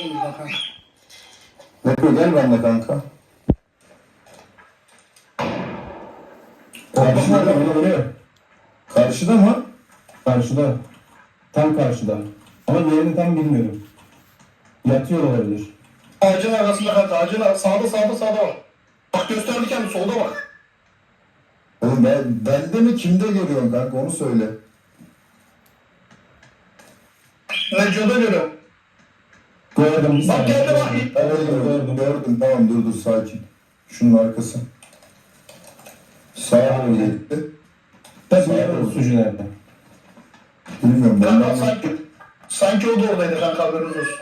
Şimdi bakalım. Neko gel benimle kanka. Karşıda oluyor. Karşıda mı? Karşıda. Tam karşıda. Ama yerini tam bilmiyorum. Yatıyor olabilir. Ağacın arasında kanka. Ağacın ar- sağda sağda sağda var. Bak gösterdi kendi solda bak. Oğlum ben, bende mi kimde görüyorsun kanka onu söyle. Neco'da görüyorum. Gördüm. Bak geldi bak. Evet gördüm gördüm tamam dur dur sakin. Şunun arkası. Sağa doğru gitti. Da diğer sucu nerede? Bilmiyorum ben ben sanki, sanki o da oradaydı kanka haberiniz olsun.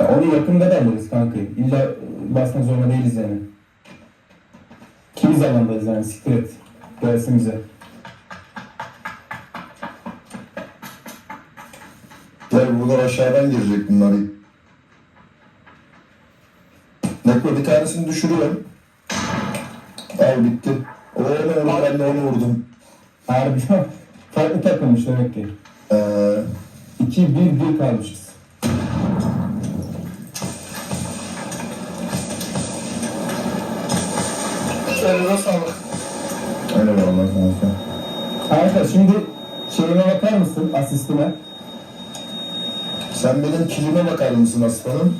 Ya onu yakında da alırız kanka. İlla basmak zorunda değiliz yani. Kimi zamandayız yani siktir et. Gelsin bize. Gel buradan aşağıdan girecek bunlar. Neko bir tanesini düşürüyorum. Al bitti. O onu vurdu ben de onu vurdum. Harbi farklı takılmış demek ki. Ee, 2-1-1 kalmışız. Elinize sağlık. eyvallah kanka. Kanka şimdi şeyime bakar mısın asistime? Sen benim kilime bakar mısın aslanım?